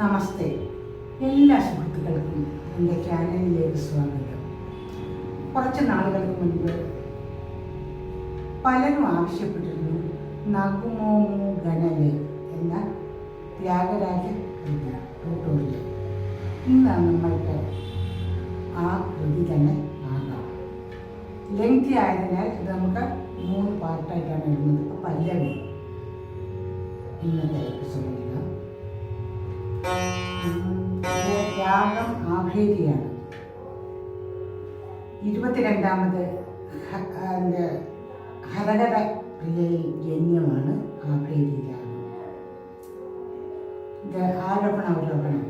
നമസ്തേ. എല്ലാ സുഹൃത്തുക്കൾക്കും എന്റെ ചാനലിലേക്ക് സ്വാഗതം. കുറച്ച് നാളുകൾക്ക് മുൻപ് പലരും ആവശ്യപ്പെട്ടിരുന്നു നഗുമോമു ഗണലെ എന്ന ത്യാഗരാജ ട്യൂട്ടോറിയൽ ഇന്ന് നമ്മൾക്ക് ആ കൃതി തന്നെ ആകാം. ലെങ്തി ആയതിനാൽ ഇത് നമുക്ക് മൂന്ന് പാർട്ടായിട്ടാണ് എഴുതുന്നത് അപ്പോൾ പല്ലവി ഇന്നത്തെ എപ്പിസോഡിൽ രാഗം ആഭേരിയാണ് ഇരുപത്തിരണ്ടാമത് ഹരഹര പ്രിയയിൽ ജന്യമാണ് ആഭേരി രാഗം. ആരോപണ അവരോപണം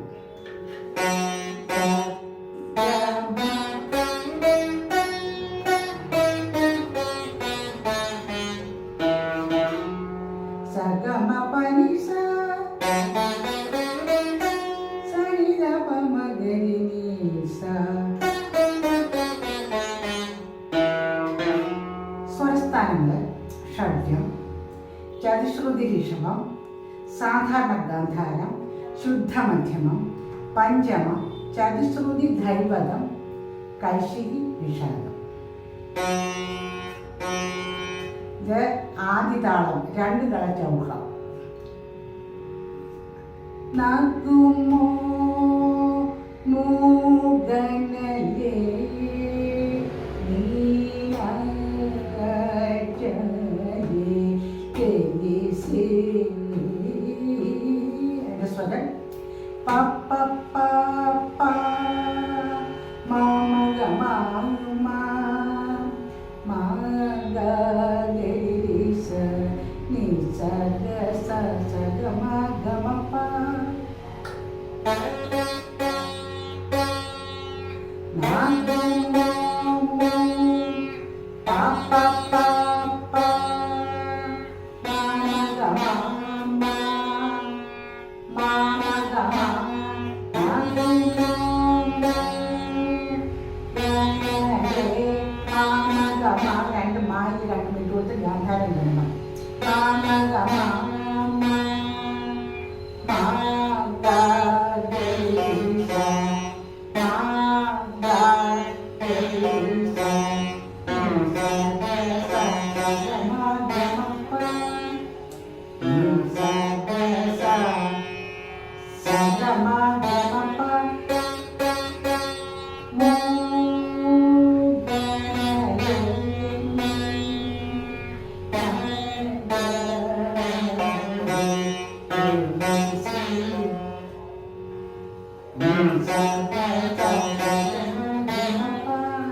ഋഷഭം സാധാരണ ഗാന്ധാരം ശുദ്ധമധ്യമം പഞ്ചമം ചതുശ്രുതി ധൈവതം കൈശികി വിഷാദം ഇത് ആദിതാളം രണ്ട് കള ചൗഹം. നഗുമോ മൂഗനലേ കെലിസേ 三三个哈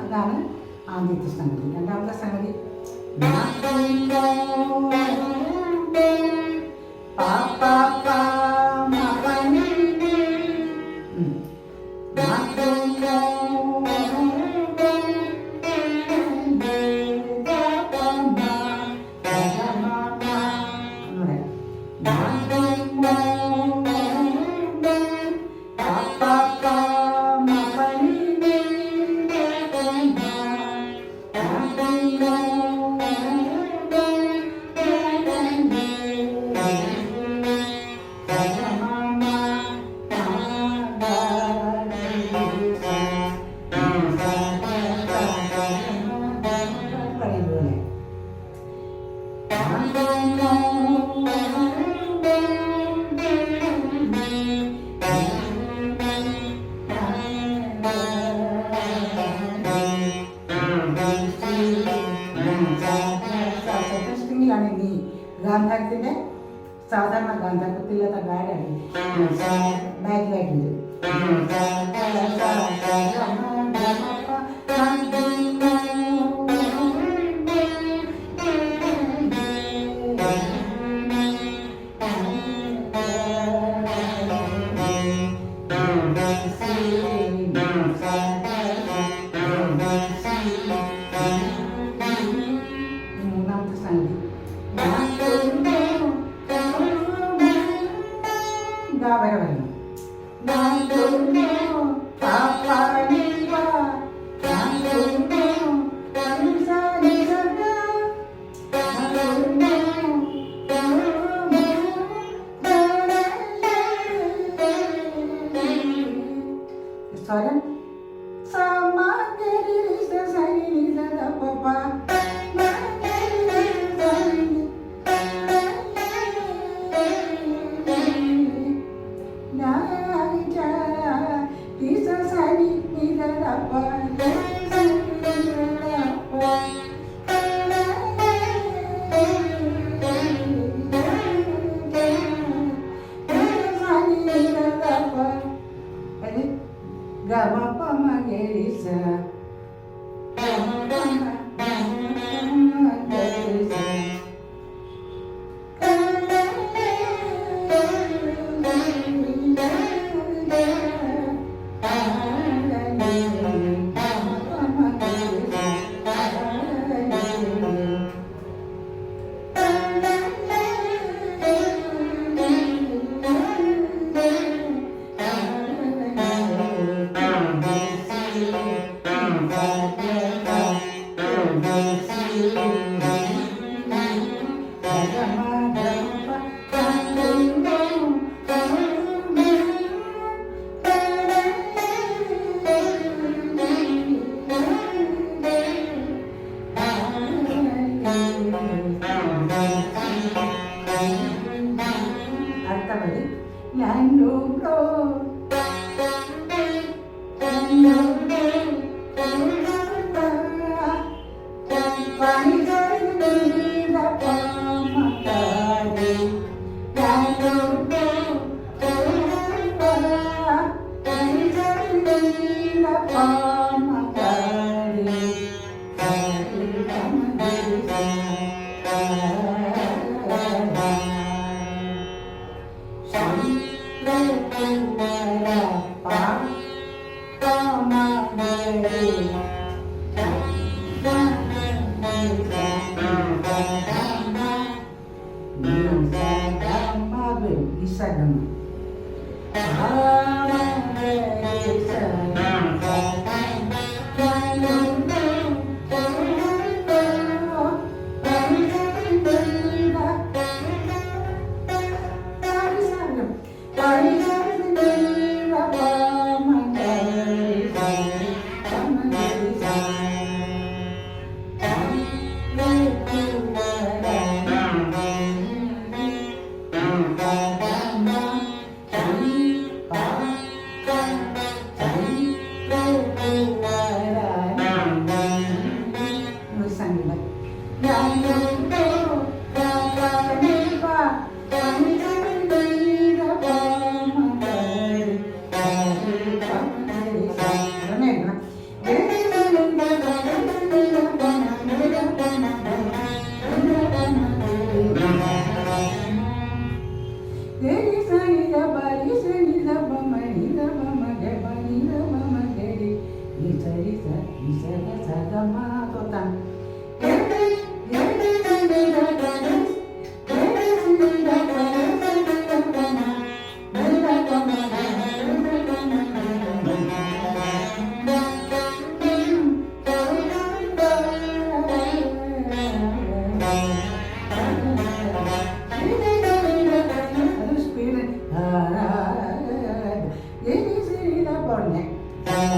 അതാണ് ആദ്യത്തെ സംഗതി. രണ്ടാമത്തെ സംഗതി. ಶ್ರೀ ಅನಿ ಗಾಂಧ ಹಾಕ್ತಿದ್ದೆ ಸಾಧಾರಣ ಗಾಂಧ ಗೊತ್ತಿಲ್ಲ ತ ಗಾಡಿ ಬ್ಯಾಕ್ ಬ್ಯಾಕ್ ಇದು ഗാ വരെ ഞാൻ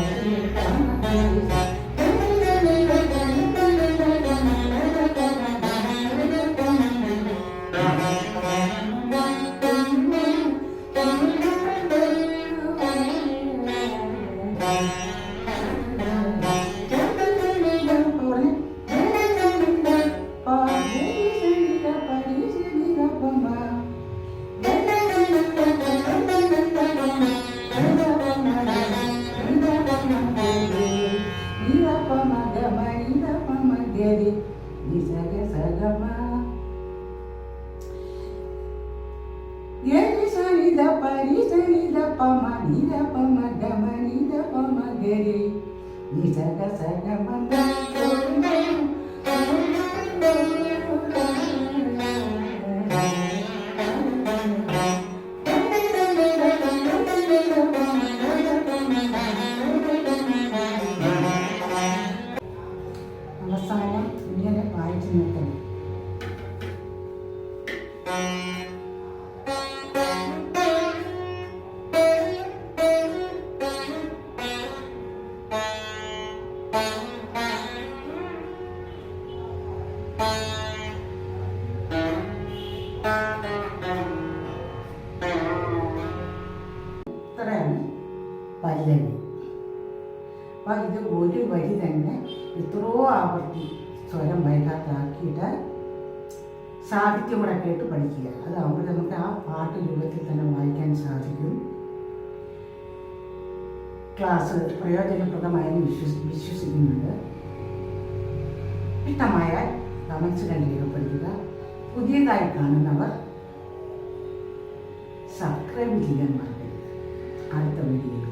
Yeah. ರಿದ ಪರಿ ಸರಿದ ಪಮ ನಿದ ಪಮ ಗಮ ನಿದ ಪಮ ಗರಿ ನಿಸಗ ಸಗ ಮಂದ ഇത്രയാണ് പല്ലവി. അപ്പം ഇത് ഒരു വരി തന്നെ എത്രയോ ആവർത്തി സ്വരം വൈകാത്താക്കിയിട്ട് സാഹിത്യം കൂടെ കേട്ട് പഠിക്കുക. അതാകുമ്പോൾ നമുക്ക് ആ പാട്ട് രൂപത്തിൽ തന്നെ വായിക്കാൻ സാധിക്കും. ക്ലാസ് പ്രയോജനപ്രദമായെന്ന് വിശ്വസി വിശ്വസിക്കുന്നുണ്ട്. ഇഷ്ടമായാൽ കമൻസിൽ രേഖപ്പെടുത്തുക. പുതിയതായി കാണുന്നവർ സബ്സ്ക്രൈബ് ചെയ്യാൻ മറക്കരുത്. അടുത്ത വീഡിയോയിൽ